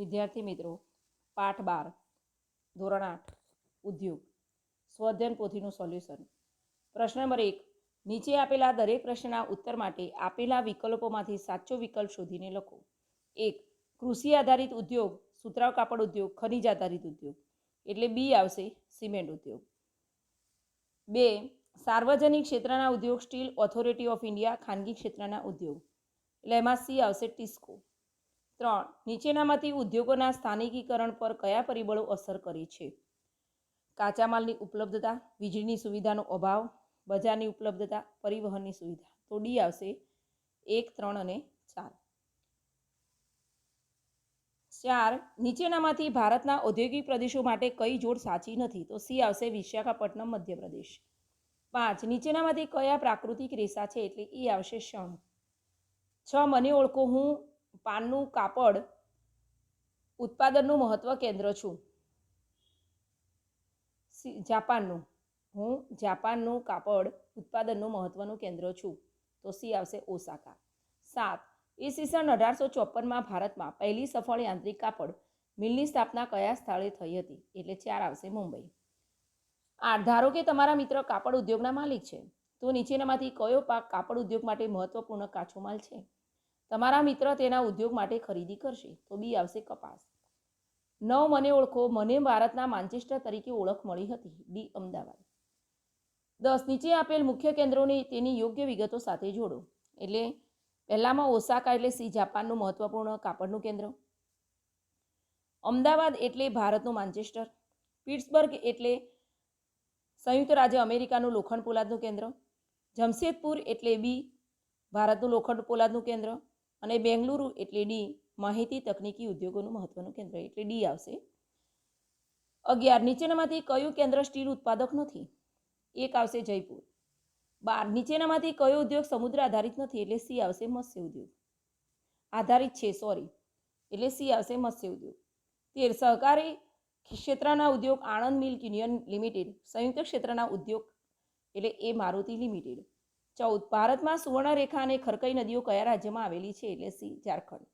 વિદ્યાર્થી મિત્રો, પાઠ બાર, ધોરણ આઠ, ઉદ્યોગ સ્વઅધ્યયન પોથીનું સોલ્યુશન. પ્રશ્ન નંબર એક, નીચે આપેલા દરેક પ્રશ્નના ઉત્તર માટે આપેલા વિકલ્પોમાંથી સાચો વિકલ્પ શોધીને લખો. એક, કૃષિ આધારિત ઉદ્યોગ સુતરાવ કાપડ ઉદ્યોગ, ખનિજ આધારિત ઉદ્યોગ. એટલે બી આવશે સિમેન્ટ ઉદ્યોગ. બે, સાર્વજનિક ક્ષેત્રના ઉદ્યોગ સ્ટીલ ઓથોરિટી ઓફ ઇન્ડિયા ખાનગી ક્ષેત્રના ઉદ્યોગ. એટલે એમાં સી આવશે ટિસ્કો. ત્રણ, નીચેનામાંથી ઉદ્યોગોના સ્થાનિકીકરણ પર કયા પરિબળો અસર કરે છે? કાચા માલની ઉપલબ્ધતા, વીજળીની સુવિધાનો અભાવ, બજારની ઉપલબ્ધતા, પરિવહનની સુવિધા. તો ડી આવશે એક, ત્રણ અને ચાર. ચાર, નીચેનામાંથી ભારતના ઔદ્યોગિક પ્રદેશો માટે કઈ જોડ સાચી નથી? તો સી આવશે વિશાખાપટ્ટનમ, મધ્યપ્રદેશ. પાંચ, નીચેનામાંથી કયા પ્રાકૃતિક રેસા છે? એટલે એ આવશે શણ. છ, મને ઓળખો, હું પાનનું કાપડ ઉત્પાદનનું મહત્વ કેન્દ્ર છું. જાપાનનું. હું જાપાનનું કાપડ ઉત્પાદનનું મહત્વનું કેન્દ્ર છું. તો સી આવશે ઓસાકા. સાત ઈસવીસન અઢારસો ચોપનમાં ભારતમાં પહેલી સફળ યાંત્રિક કાપડ મિલની સ્થાપના કયા સ્થળે થઈ હતી? એટલે ચાર આવશે મુંબઈ. આઠ, ધારો કે તમારા મિત્ર કાપડ ઉદ્યોગના માલિક છે. તો નીચેનામાંથી કયો પાક કાપડ ઉદ્યોગ માટે મહત્વપૂર્ણ કાચો માલ છે? તમારા મિત્ર તેના ઉદ્યોગ માટે ખરીદી કરશે, તો બી આવશે કપાસ. નવ મને ઓળખો, મને ભારતના માન્ચેસ્ટર તરીકે ઓળખ મળી હતી ડી અમદાવાદ. દસ, નીચે આપેલ મુખ્ય કેન્દ્રોને તેની યોગ્ય વિગતો સાથે જોડો. એટલે પહેલામાં ઓસાકા એટલે સી, જાપાનનું મહત્વપૂર્ણ કાપડનું કેન્દ્ર. અમદાવાદ એટલે ભારતનું માન્ચેસ્ટર પિટ્સબર્ગ એટલે સંયુક્ત રાજ્ય અમેરિકાનું લોખંડ પોલાદનું કેન્દ્ર. જમશેદપુર એટલે બી ભારતનું લોખંડ પોલાદનું કેન્દ્ર. અને બેંગલુરુ એટલે ડી, માહિતી તકનીકી ઉદ્યોગોનું મહત્વનું કેન્દ્ર એટલે ડી આવશે. અગિયાર, નીચેનામાંથી કયું કેન્દ્ર સ્ટીલ ઉત્પાદક નથી? એક આવશે જયપુર. બાર, નીચેનામાંથી કયો ઉદ્યોગ સમુદ્ર આધારિત નથી એટલે સી આવશે મત્સ્ય ઉદ્યોગ. આધારિત છે, સોરી, એટલે સી આવશે મત્સ્ય ઉદ્યોગ. તેર, સહકારી ક્ષેત્રના ઉદ્યોગ આણંદ મિલ્ક યુનિયન લિમિટેડ, સંયુક્ત ક્ષેત્રના ઉદ્યોગ, એટલે એ મારુતિ લિમિટેડ. ચૌદ, ભારતમાં સુવર્ણરેખા અને ખરકઈ નદીઓ કયા રાજ્યમાં આવેલી છે? એટલે સી, ઝારખંડ.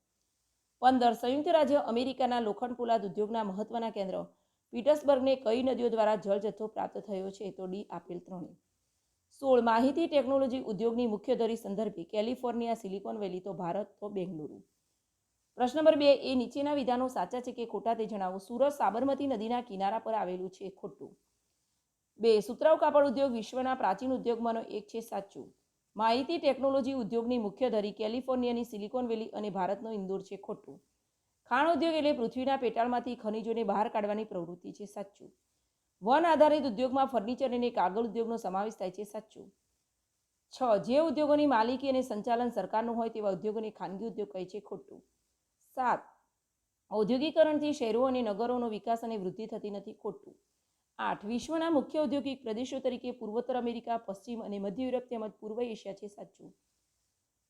પંદર, સંયુક્ત રાજ્ય અમેરિકાના લોખંડ પોલાદ ઉદ્યોગના મહત્વના કેન્દ્ર. પીટર્સબર્ગને કઈ નદીઓ દ્વારા જળ જથ્થો પ્રાપ્ત થયો છે? તો ડી, આપેલ ત્રણે સોળ, માહિતી ટેકનોલોજી ઉદ્યોગની મુખ્ય ધરી સંદર્ભે કેલિફોર્નિયા, સિલિકોન વેલી, તો ભારત, તો બેંગલુરુ. પ્રશ્ન નંબર બે, એ નીચેના વિધાનો સાચા છે કે ખોટા તે જણાવો? સુરત, સાબરમતી નદીના કિનારા પર આવેલું છે ખોટું. બે, સુતરાઉ કાપડ ઉદ્યોગ વિશ્વના પ્રાચીન ઉદ્યોગમાંનો એક છે સાચું. માહિતી ટેકનોલોજી ઉદ્યોગની મુખ્ય ધરી કેલિફોર્નિયાની સિલિકોન વેલી અને ભારતનો ઇન્દોર છે ખોટું. ખાણ ઉદ્યોગ એટલે પૃથ્વીના પેટાળમાંથી ખનિજોને બહાર કાઢવાની પ્રવૃત્તિ છે સાચું. વન આધારિત ઉદ્યોગમાં ફર્નિચર અને કાગળ ઉદ્યોગનો સમાવેશ થાય છે સાચું. છ, જે ઉદ્યોગોની માલિકી અને સંચાલન સરકારનું હોય તેવા ઉદ્યોગોને ખાનગી ઉદ્યોગ કહે છે ખોટું. સાત, ઔદ્યોગિકરણથી શહેરો અને નગરોનો વિકાસ અને વૃદ્ધિ થતી નથી ખોટું. આઠ વિશ્વના મુખ્ય ઔદ્યોગિક પ્રદેશો તરીકે પૂર્વોત્તર અમેરિકા, પશ્ચિમ અને મધ્ય યુરોપ તેમજ પૂર્વ એશિયા છે સાચું.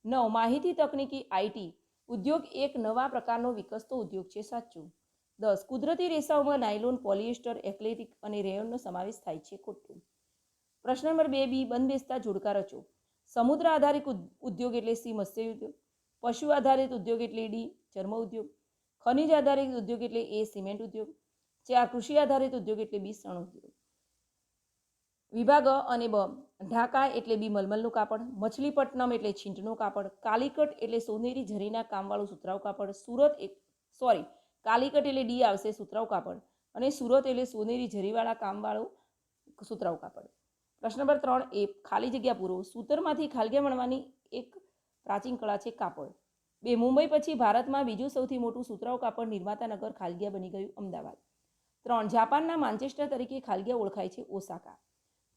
નવ, માહિતી તકનીકી આઈટી. ઉદ્યોગ એક નવા પ્રકારનો વિકસતો ઉદ્યોગ છે સાચું. દસ, કુદરતી રેસાઓમાં નાયલોન, પોલિએસ્ટર એથ્લેટિક અને રેયોનનો સમાવેશ થાય છે ખોટું. પ્રશ્ન નંબર બે, બી, બંધ બેસતા જોડકા રચો. સમુદ્ર આધારિત ઉદ- ઉદ્યોગ એટલે સી, મત્સ્ય ઉદ્યોગ. પશુ આધારિત ઉદ્યોગ એટલે ડી, ચર્મ ઉદ્યોગ. ખનિજ આધારિત ઉદ્યોગ એટલે એ, સિમેન્ટ ઉદ્યોગ. ચાર કૃષિ આધારિત ઉદ્યોગ એટલે બી સણ ઉદ્યોગ. વિભાગ અને બ, ઢાકા એટલે બી મલમલનું કાપડ, મછલીપટ્ટનમ એટલે છીંટનું કાપડ, કાલિકટ એટલે સોનેરી ઝરીના કામવાળું સુતરાઉ કાપડ, સુરત એક, સોરી, કાલિકટ એટલે ડી આવશે સુતરાઉ કાપડ અને સુરત એટલે સોનેરી ઝરીવાળા કામવાળું સુતરાઉ કાપડ. પ્રશ્ન નંબર ત્રણ, એ ખાલી જગ્યા પૂરો. સૂતરમાંથી ખાલગ્યા વણવાની એક પ્રાચીન કળા છે કાપડ. બે, મુંબઈ પછી ભારતમાં બીજું સૌથી મોટું સુતરાઉ કાપડ નિર્માતા નગર ખાલગિયા બની ગયું અમદાવાદ. ત્રણ જાપાનના માન્ચેસ્ટર તરીકે ખાલગિયા ઓળખાય છે ઓસાકા.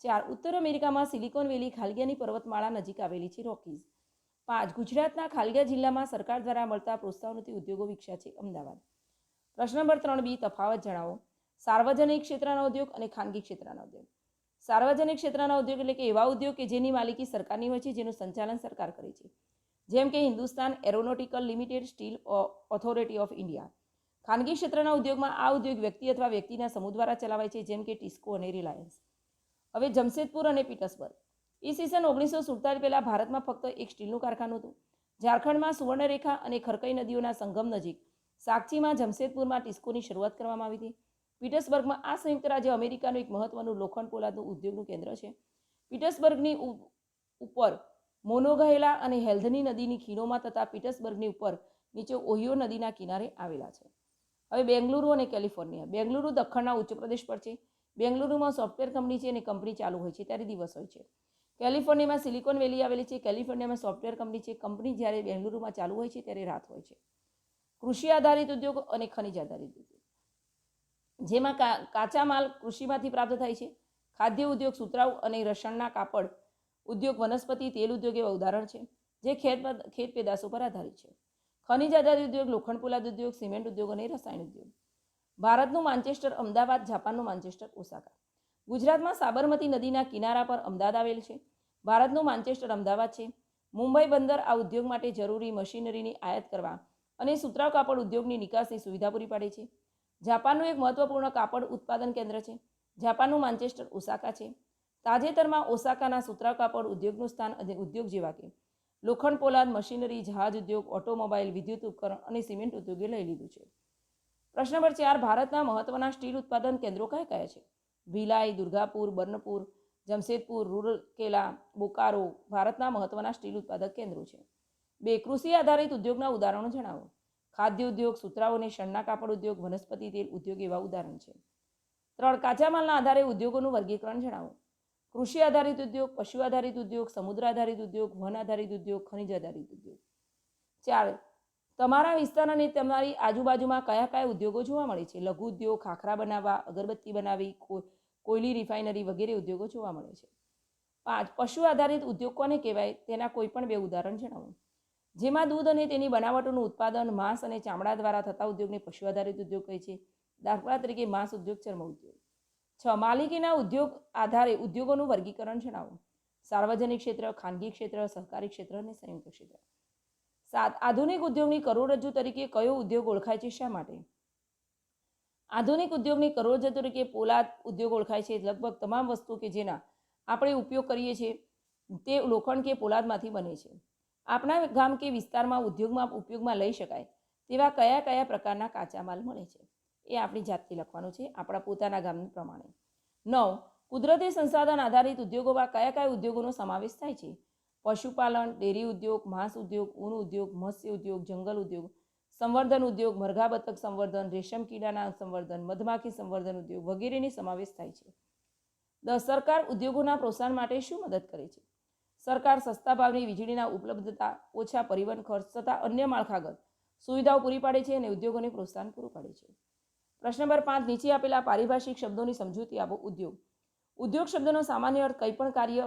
ચાર ઉત્તર અમેરિકામાં સિલિકોન વેલી ખાલગિયાની પર્વતમાળા નજીક આવેલી છે રોકીઝ. પાંચ ગુજરાતના ખાલગિયા જિલ્લામાં સરકાર દ્વારા મળતા પ્રોત્સાહનોથી ઉદ્યોગો વિકસ્યા છે અમદાવાદ. પ્રશ્ન નંબર ત્રણ બી, તફાવત જણાવો. સાર્વજનિક ક્ષેત્રના ઉદ્યોગ અને ખાનગી ક્ષેત્રના ઉદ્યોગ. સાર્વજનિક ક્ષેત્રના ઉદ્યોગ એટલે કે એવા ઉદ્યોગ કે જેની માલિકી સરકારની હોય છે, જેનું સંચાલન સરકાર કરે છે. જેમ કે Hindustan aeronautical limited steel authority of India. ખાનગી ક્ષેત્રના ઉદ્યોગમાં આ ઉદ્યોગ વ્યક્તિ અથવા વ્યક્તિના સમૂહ દ્વારા ચલાવાય છે, જેમ કે ટિસ્કો અને રિલાયન્સ. હવે જમશેદપુર અને પીટર્સબર્ગ. ઈસવીસન ઓગણીસો સુડતાલીસ પહેલાં ભારતમાં ફક્ત એક સ્ટીલનું કારખાનું હતું. ઝારખંડમાં સુવર્ણરેખા અને ખરકઈ નદીઓના સંગમ નજીક સાક્ષીમાં જમશેદપુરમાં ટિસ્કોની શરૂઆત કરવામાં આવી હતી. પીટર્સબર્ગમાં આ સંયુક્ત રાજ્ય અમેરિકાનું એક મહત્વનું લોખંડ પોલાદનું ઉદ્યોગનું કેન્દ્ર છે. પીટર્સબર્ગની ઉપર મોનોગહેલા અને હેલ્ધની નદીની ખીણોમાં તથા પીટર્સબર્ગની ઉપર નીચે ઓહિયો નદીના કિનારે આવેલા છે. હવે બેંગલુરુ અને કેલિફોર્નિયા. બેંગલુરુ ઉચ્ચ પ્રદેશ પર છે. બેંગલુરુમાં સોફ્ટવેર કંપની છે અને કંપની ચાલુ હોય છે. ત્યારે દિવસ હોય છે. કેલિફોર્નિયામાં સિલિકોન વેલી આવેલી છે. કેલિફોર્નિયામાં સોફ્ટવેર કંપની છે. કંપની જ્યારે બેંગલુરુમાં ચાલુ હોય છે ત્યારે રાત હોય છે. કૃષિ આધારિત ઉદ્યોગ અને ખનિજ આધારિત ઉદ્યોગ. જેમાં કાચા માલ કૃષિમાંથી પ્રાપ્ત થાય છે. ખાદ્ય ઉદ્યોગ સુતરાઉ અને રસણના કાપડ ઉદ્યોગ વનસ્પતિ, તેલ ઉદ્યોગ એવા ઉદાહરણ છે, જે ખેત ખેત પેદાશો પર આધારિત છે. ખનિજ આધારિત ઉદ્યોગ, લોખંડ પોલાદ ઉદ્યોગ, સિમેન્ટ ઉદ્યોગ અને રસાયણ ઉદ્યોગ. ભારતનું માન્ચેસ્ટર અમદાવાદ, જાપાનનું માન્ચેસ્ટર ઓસાકા. ગુજરાતમાં સાબરમતી નદીના કિનારા પર અમદાવાદ આવેલ છે. ભારતનું માન્ચેસ્ટર અમદાવાદ છે. મુંબઈ બંદર આ ઉદ્યોગ માટે જરૂરી મશીનરીની આયાત કરવા અને સુતરાવ કાપડ ઉદ્યોગની નિકાસની સુવિધા પૂરી પાડે છે. જાપાનનું એક મહત્વપૂર્ણ કાપડ ઉત્પાદન કેન્દ્ર છે. જાપાનનું માન્ચેસ્ટર ઓસાકા છે. તાજેતરમાં ઓસાકાના સુતરાવ કાપડ ઉદ્યોગનું સ્થાન અને ઉદ્યોગ જેવા કે લોખંડ પોલાદ મશીનરી, જહાજ ઉદ્યોગ, ઓટોમોબાઈલ, વિદ્યુત ઉપકરણ અને સિમેન્ટ ઉદ્યોગે લઈ લીધું છે. પ્રશ્ન નંબર ચાર, ભારતના મહત્વના સ્ટીલ ઉત્પાદન કેન્દ્રો કયા કયા છે? ભિલાઈ, દુર્ગાપુર, બર્નપુર, જમશેદપુર, રૂરકેલા, બોકારો ભારતના મહત્વના સ્ટીલ ઉત્પાદક કેન્દ્રો છે. બે, કૃષિ આધારિત ઉદ્યોગના ઉદાહરણો જણાવો. ખાદ્ય ઉદ્યોગ, સુતરાઉ અને શણના કાપડ ઉદ્યોગ, વનસ્પતિ તેલ ઉદ્યોગ એવા ઉદાહરણ છે. ત્રણ, કાચા માલના આધારે ઉદ્યોગોનું વર્ગીકરણ જણાવો. કૃષિ આધારિત ઉદ્યોગ, પશુ આધારિત ઉદ્યોગ, સમુદ્ર આધારિત ઉદ્યોગ, વન આધારિત ઉદ્યોગ, ખનિજ આધારિત ઉદ્યોગ. ચાર તમારા વિસ્તાર અને તમારી આજુબાજુમાં કયા કયા ઉદ્યોગો જોવા મળે છે? લઘુ ઉદ્યોગ, ખાખરા બનાવવા, અગરબત્તી બનાવી કોયલી રિફાઇનરી વગેરે ઉદ્યોગો જોવા મળે છે. પાંચ, પશુ આધારિત ઉદ્યોગ કોને કહેવાય? તેના કોઈ પણ બે ઉદાહરણ જણાવો. જેમાં દૂધ અને તેની બનાવટોનું ઉત્પાદન માંસ અને ચામડા દ્વારા થતા ઉદ્યોગને પશુ આધારિત ઉદ્યોગ કહે છે. દાખલા તરીકે માંસ ઉદ્યોગ, ચર્મ ઉદ્યોગ. છ, માલિકીના ઉદ્યોગ આધારે ઉદ્યોગોનું વર્ગીકરણ જણાવો. સાર્વજનિક ક્ષેત્ર, ખાનગી ક્ષેત્ર, સહકારી ક્ષેત્ર અને સંયુક્ત ક્ષેત્ર. સાત, આધુનિક ઉદ્યોગની કરોડરજ્જુ તરીકે કયો ઉદ્યોગ ઓળખાય છે શા માટે? આધુનિક ઉદ્યોગની કરોડરજ્જુ તરીકે પોલાદ ઉદ્યોગ ઓળખાય છે. લગભગ તમામ વસ્તુ કે જેના આપણે ઉપયોગ કરીએ છીએ, તે લોખંડ કે પોલાદમાંથી બને છે. આપણા ગામ કે વિસ્તારમાં ઉદ્યોગમાં ઉપયોગમાં લઈ શકાય તેવા કયા કયા પ્રકારના કાચા માલ મળે છે? એ આપણી જાતથી લખવાનું છે આપણા પોતાના ગામ પ્રમાણે. નવ, કુદરતી સંસાધન આધારિત ઉદ્યોગોમાં કયા કયા ઉદ્યોગોનો સમાવેશ થાય છે? પશુપાલન, ડેરી ઉદ્યોગ, માંસ ઉદ્યોગ, ઊન ઉદ્યોગ, મત્સ્ય ઉદ્યોગ, જંગલ ઉદ્યોગ, સંવર્ધન ઉદ્યોગ મરઘા બતક સંવર્ધન, રેશમ કીડાના સંવર્ધન, મધમાખી સંવર્ધન ઉદ્યોગ વગેરેની સમાવેશ થાય છે. દસ સરકાર ઉદ્યોગોના પ્રોત્સાહન માટે શું મદદ કરે છે? સરકાર સસ્તા ભાવની વીજળીના ઉપલબ્ધતા, ઓછા પરિવહન ખર્ચ તથા અન્ય માળખાગત સુવિધાઓ પૂરી પાડે છે અને ઉદ્યોગોને પ્રોત્સાહન પૂરું પાડે છે. પ્રશ્ન નંબર પાંચ, નીચે આપેલા પારિભાષિક શબ્દોની સમજૂતી આપો. ઉદ્યોગ. ઉદ્યોગ શબ્દનો સામાન્ય અર્થ કંઈ પણ કાર્ય,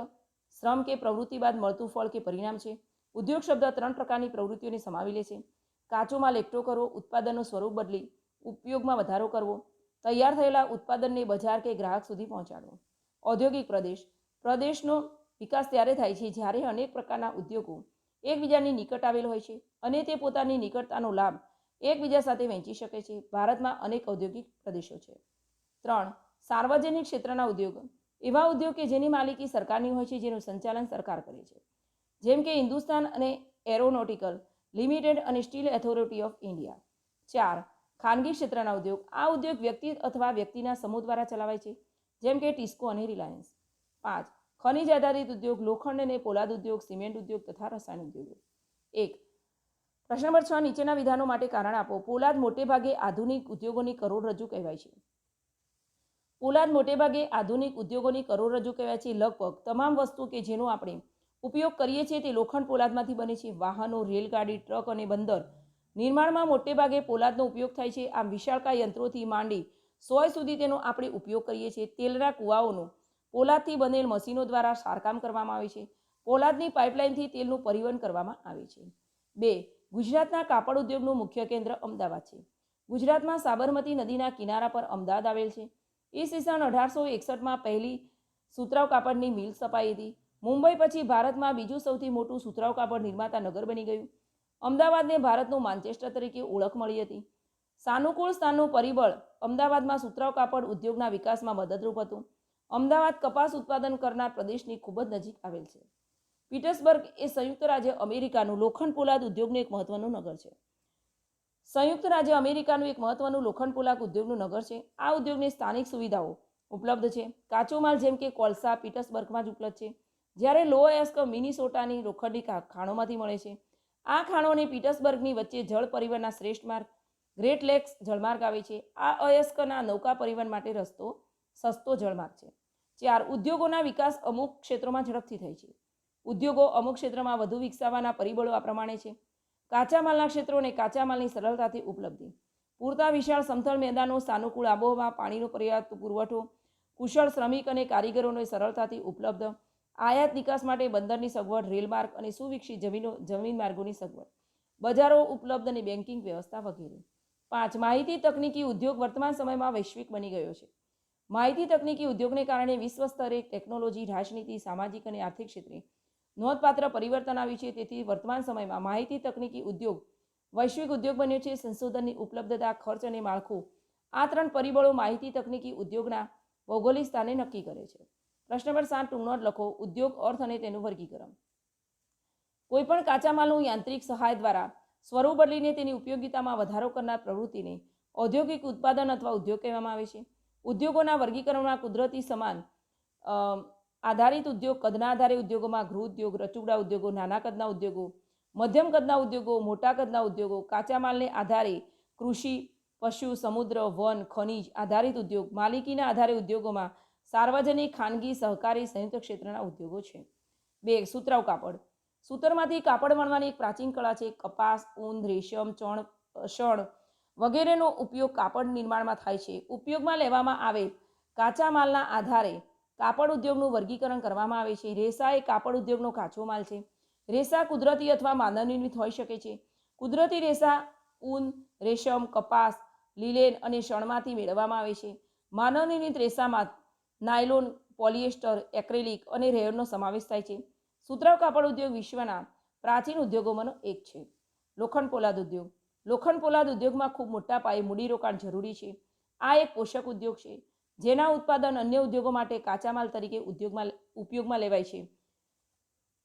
શ્રમ કે પ્રવૃત્તિ બાદ મળતું ફળ કે પરિણામ છે. ઉદ્યોગ શબ્દ ત્રણ પ્રકારની પ્રવૃત્તિઓને સમાવી લે છે. કાચો માલ એકઠો કરવો ઉત્પાદનનું સ્વરૂપ બદલી, ઉપયોગમાં વધારો કરવો, તૈયાર થયેલા ઉત્પાદનને બજાર કે ગ્રાહક સુધી પહોંચાડવો. ઔદ્યોગિક પ્રદેશ. પ્રદેશનો વિકાસ ત્યારે થાય છે જ્યારે અનેક પ્રકારના ઉદ્યોગો એકબીજાની નિકટ આવેલ હોય છે અને તે પોતાની નિકટતાનો લાભ એકબીજા સાથે વહેંચી શકે છે. ભારતમાં અનેક ઔદ્યોગિક પ્રદેશો છે. ત્રણ, સાર્વજનિક ક્ષેત્રના ઉદ્યોગો. એવા ઉદ્યોગ કે જેની માલિકી સરકારની હોય છે, જેનું સંચાલન સરકાર કરે છે. જેમ કે હિન્દુસ્તાન અને એરોનોટિકલ લિમિટેડ અને સ્ટીલ ઓથોરિટી ઓફ ઇન્ડિયા. ચાર, ખાનગી ક્ષેત્રના ઉદ્યોગ. આ ઉદ્યોગ વ્યક્તિ અથવા વ્યક્તિના સમૂહ દ્વારા ચલાવાય છે, જેમ કે ટિસ્કો અને રિલાયન્સ. પાંચ, ખનિજ આધારિત ઉદ્યોગ, લોખંડ અને પોલાદ ઉદ્યોગ, સિમેન્ટ ઉદ્યોગ તથા રસાયણ ઉદ્યોગો. એક પ્રશ્ન નંબર છ, નીચેના વિધાનો માટે કારણ આપો. પોલાદ મોટેભાગે આધુનિક ઉદ્યોગોની કરોડરજ્જુ કહેવાય છે. પોલાદ મોટેભાગે આધુનિક ઉદ્યોગોની કરોડરજ્જુ કહેવાય છે લગભગ. તમામ વસ્તુ કે જેનો આપણે ઉપયોગ કરીએ છીએ તે લોખંડ પોલાદમાંથી બને છે. વાહનો, રેલગાડી, ટ્રક અને બંદર નિર્માણમાં મોટેભાગે પોલાદનો ઉપયોગ થાય છે. આમ વિશાળકાય યંત્રોથી માંડી સોય સુધી તેનો આપણે ઉપયોગ કરીએ છીએ. તેલના કૂવાઓનો પોલાદથી બનેલ મશીનો દ્વારા સારકામ કરવામાં આવે છે. પોલાદની પાઇપલાઇનથી તેલનું પરિવહન કરવામાં આવે છે. બે ગુજરાતના કાપડ ઉદ્યોગનું મુખ્ય કેન્દ્ર અમદાવાદ છે. ગુજરાતમાં સાબરમતી નદીના કિનારા પર અમદાવાદ આવેલ છે. ઈસવીસન અઢારસો એકસઠમાં પહેલી સુતરાવ કાપડની મિલ સ્થપાઈ હતી. મુંબઈ પછી ભારતમાં બીજું સૌથી મોટું સુતરાવ કાપડ નિર્માતા નગર બની ગયું. અમદાવાદને ભારતનું માન્ચેસ્ટર તરીકે ઓળખ મળી હતી. સાનુકૂળ સ્થાનનું પરિબળ અમદાવાદમાં સુતરાવ કાપડ ઉદ્યોગના વિકાસમાં મદદરૂપ હતું. અમદાવાદ કપાસ ઉત્પાદન કરનાર પ્રદેશની ખૂબ જ નજીક આવેલ છે. પીટર્સબર્ગ એ સંયુક્ત રાજ્ય અમેરિકાનું લોખંડ પોલાદ ઉદ્યોગનું એક મહત્વનું નગર છે. સંયુક્ત રાજ્ય અમેરિકાનું એક મહત્વનું લોખંડ પોલાક ઉદ્યોગનું નગર છે. આ ઉદ્યોગની સ્થાનિક સુવિધાઓ ઉપલબ્ધ છે. કાચો માલ જેમ કે કોલસા પીટર્સબર્ગમાં જ ઉપલબ્ધ છે. જ્યારે લો એસ્ક મિનિસોટાની લોખંડી ખાણોમાંથી મળે છે. આ ખાણો અને પીટર્સબર્ગની વચ્ચે જળ પરિવહનના શ્રેષ્ઠ માર્ગ, ગ્રેટ લેક્સ જળમાર્ગ આવે છે. આ અયસ્કના નૌકા પરિવહન માટે રસ્તો, સસ્તો જળમાર્ગ છે ચાર ઉદ્યોગોના વિકાસ અમુક ક્ષેત્રોમાં ઝડપથી થાય છે. ઉદ્યોગો અમુક ક્ષેત્રમાં વધુ વિકસાવવાના પરિબળો આ પ્રમાણે છે. કાચા માલના ક્ષેત્રોને કાચા માલની સરળતાથી ઉપલબ્ધિ. પૂરતા વિશાળ સમથળ મેદાનો, સાનુકૂળ આબોહવા, પાણીનો પર્યાપ્ત પુરવઠો, કુશળ શ્રમિક અને કારીગરોને સરળતાથી ઉપલબ્ધ, આયાત નિકાસ માટે બંદરની સગવડ, રેલમાર્ગ અને સુવિકસિત જમીનો, જમીન માર્ગોની સગવડ, બજારો ઉપલબ્ધ અને બેન્કિંગ વ્યવસ્થા વગેરે. પાંચ, માહિતી તકનીકી ઉદ્યોગ વર્તમાન સમયમાં વૈશ્વિક બની ગયો છે. માહિતી તકનીકી ઉદ્યોગને કારણે વિશ્વ સ્તરે ટેકનોલોજી, રાજનીતિ, સામાજિક અને આર્થિક ક્ષેત્રે નોંધપાત્ર પરિવર્તન આવ્યું છે. તેથી વર્તમાન સમયમાં માહિતી તકનીકી ઉદ્યોગ, વૈશ્વિક ઉદ્યોગ બન્યો છે. સંશોધનની ઉપલબ્ધતા, ખર્ચ અને માળખું આ ત્રણ પરિબળો માહિતી તકનીકી ઉદ્યોગના ભૌગોલિક સ્થાને નક્કી કરે છે. પ્રશ્ન નંબર સાત ટૂંકનોટ લખો. ઉદ્યોગ, અર્થ અને તેનું વર્ગીકરણ. કોઈપણ કાચા માલનું યાંત્રિક સહાય દ્વારા સ્વરૂપ બદલીને તેની ઉપયોગિતામાં વધારો કરનાર પ્રવૃત્તિને ઔદ્યોગિક ઉત્પાદન અથવા ઉદ્યોગ કહેવામાં આવે છે. ઉદ્યોગોના વર્ગીકરણમાં કુદરતી સમાન આધારિત ઉદ્યોગ, કદના આધારે ઉદ્યોગોમાં ગૃહ ઉદ્યોગ રચુગડા ઉદ્યોગો, નાના કદના ઉદ્યોગો, મધ્યમ કદના ઉદ્યોગો, મોટા કદના ઉદ્યોગો, કાચા માલને આધારે કૃષિ, પશુ, સમુદ્ર, વન, ખનિજ આધારિત ઉદ્યોગ, માલિકીના આધારે ઉદ્યોગોમાં સાર્વજનિક, ખાનગી, સહકારી, સંયુક્ત ક્ષેત્રના ઉદ્યોગો છે. બે, સુતરાઉ કાપડ. સૂતરમાંથી કાપડ વણવાની એક પ્રાચીન કળા છે. કપાસ ઊન રેશમ, ચણ, શણ વગેરેનો ઉપયોગ કાપડ નિર્માણમાં થાય છે. ઉપયોગમાં લેવામાં આવેલ કાચા માલના આધારે કાપડ ઉદ્યોગનું વર્ગીકરણ કરવામાં આવે છે. રેસા એ કાપડ ઉદ્યોગનો કાચો માલ છે. રેસા કુદરતી અથવા માનવ નિર્મિત હોઈ શકે છે. કુદરતી રેસા ઊન, રેશમ, કપાસ, લીલેન અને શણમાંથી મેળવવામાં આવે છે. માનવ નિર્મિત રેસામાં નાયલોન, પોલિએસ્ટર, એક્રેલિક અને રેયરનો સમાવેશ થાય છે. સુતરાવ કાપડ ઉદ્યોગ વિશ્વના પ્રાચીન ઉદ્યોગોમાંનો એક છે. લોખંડ પોલાદ ઉદ્યોગ. લોખંડ પોલાદ ઉદ્યોગમાં ખૂબ મોટા પાયે મૂડીરોકાણ જરૂરી છે. આ એક પોષક ઉદ્યોગ છે. જેના ઉત્પાદન અન્ય ઉદ્યોગો માટે કાચા માલ તરીકે ઉદ્યોગમાં ઉપયોગમાં લેવાય છે.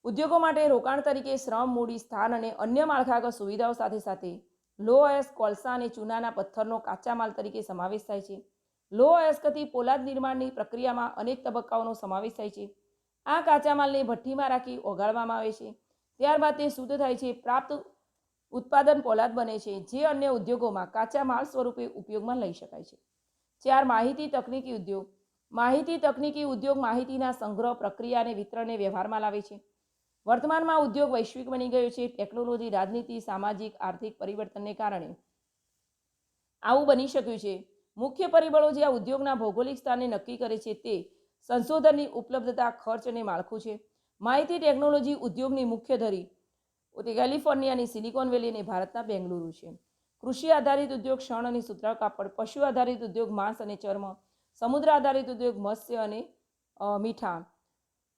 ઉદ્યોગો માટે રોકાણ તરીકે શ્રમ, મૂડી, સ્થાન અને અન્ય માળખાગત સુવિધાઓ સાથે સાથે લો અયસ્ક કોલસા અને ચૂનાના પથ્થરનો કાચા માલ તરીકે સમાવેશ થાય છે. લો અયસ્કથી પોલાદ નિર્માણની પ્રક્રિયામાં અનેક તબક્કાઓનો સમાવેશ થાય છે. આ કાચા માલને ભઠ્ઠીમાં રાખી ઓગાળવામાં આવે છે. ત્યારબાદ તે શુદ્ધ થાય છે, પ્રાપ્ત ઉત્પાદન પોલાદ બને છે, જે અન્ય ઉદ્યોગોમાં કાચા માલ સ્વરૂપે ઉપયોગમાં લઈ શકાય છે. ચાર માહિતી તકનીકી ઉદ્યોગ. માહિતી તકનીકી ઉદ્યોગ માહિતીના સંગ્રહ, પ્રક્રિયા અને વિતરણને વ્યવહારમાં લાવે છે. વર્તમાનમાં ઉદ્યોગ વૈશ્વિક બની ગયો છે. ટેકનોલોજી, રાજનીતિ, સામાજિક, આર્થિક પરિવર્તનને કારણે. આવું બની શક્યું છે. મુખ્ય પરિબળો જે આ ઉદ્યોગના ભૌગોલિક સ્થાનને નક્કી કરે છે તે સંશોધનની ઉપલબ્ધતા, ખર્ચ અને માળખું છે. માહિતી ટેકનોલોજી ઉદ્યોગની મુખ્ય ધરી તે કેલિફોર્નિયાની સિલિકોન વેલી અને ભારતના બેંગલુરુ છે. કૃષિ આધારિત ઉદ્યોગ શણ અને સુતરાઉ કાપડ, પશુ આધારિત ઉદ્યોગ માંસ અને ચર્મ, સમુદ્ર આધારિત ઉદ્યોગ મત્સ્ય અને મીઠાણ મીઠા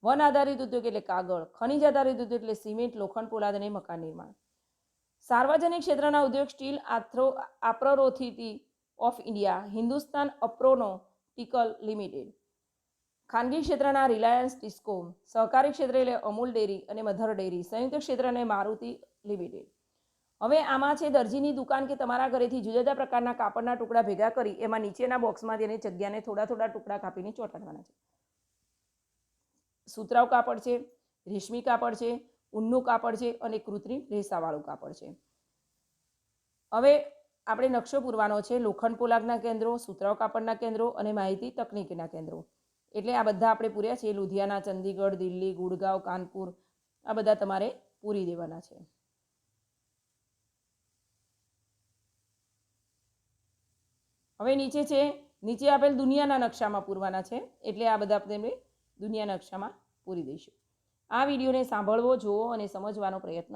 વન આધારિત ઉદ્યોગ એટલે કાગળ, ખનિજ આધારિત ઉદ્યોગ એટલે સિમેન્ટ, લોખંડ, પોલાદ અને મકાન નિર્માણ. સાર્વજનિક ક્ષેત્રના ઉદ્યોગ steel આથ્રો, Authority of India, Hindustan Aeronautical Limited. ખાનગી ક્ષેત્રના રિલાયન્સ ડિસ્કોમ સહકારી ક્ષેત્ર એટલે અમૂલ ડેરી અને મધર ડેરી, સંયુક્ત ક્ષેત્રને મારુતિ લિમિટેડ. હવે આમાં છે દરજીની દુકાન કે તમારા ઘરેથી જુદા જુદા પ્રકારના કાપડના ટુકડા ભેગા કરી, એમાં નીચેના બોક્સમાં તેની જગ્યાને થોડા થોડા ટુકડા કાપીને ચોંટાડવાના છે. સુતરાઉ કાપડ છે, રેશમી કાપડ છે, ઊનનું કાપડ છે અને કૃત્રિમ રેસાવાળું કાપડ છે. હવે આપણે નકશો પૂરવાનો છે, લોખંડ પોલાગના કેન્દ્રો, સુતરાઉ કાપડના કેન્દ્રો અને માહિતી તકનીકીના કેન્દ્રો. એટલે આ બધા આપણે પૂર્યા છે, લુધિયાના, ચંદીગઢ, દિલ્હી, ગુડગાંવ, કાનપુર, આ બધા તમારે પૂરી દેવાના છે. હવે નીચે છે, નીચે આપેલ દુનિયાના નકશામાં પૂરવાના છે, એટલે આ બધા આપણે દુનિયા નકશામાં પૂરી દઈશું. આ વિડીયોને સાંભળવો જોવો અને સમજવાનો પ્રયત્ન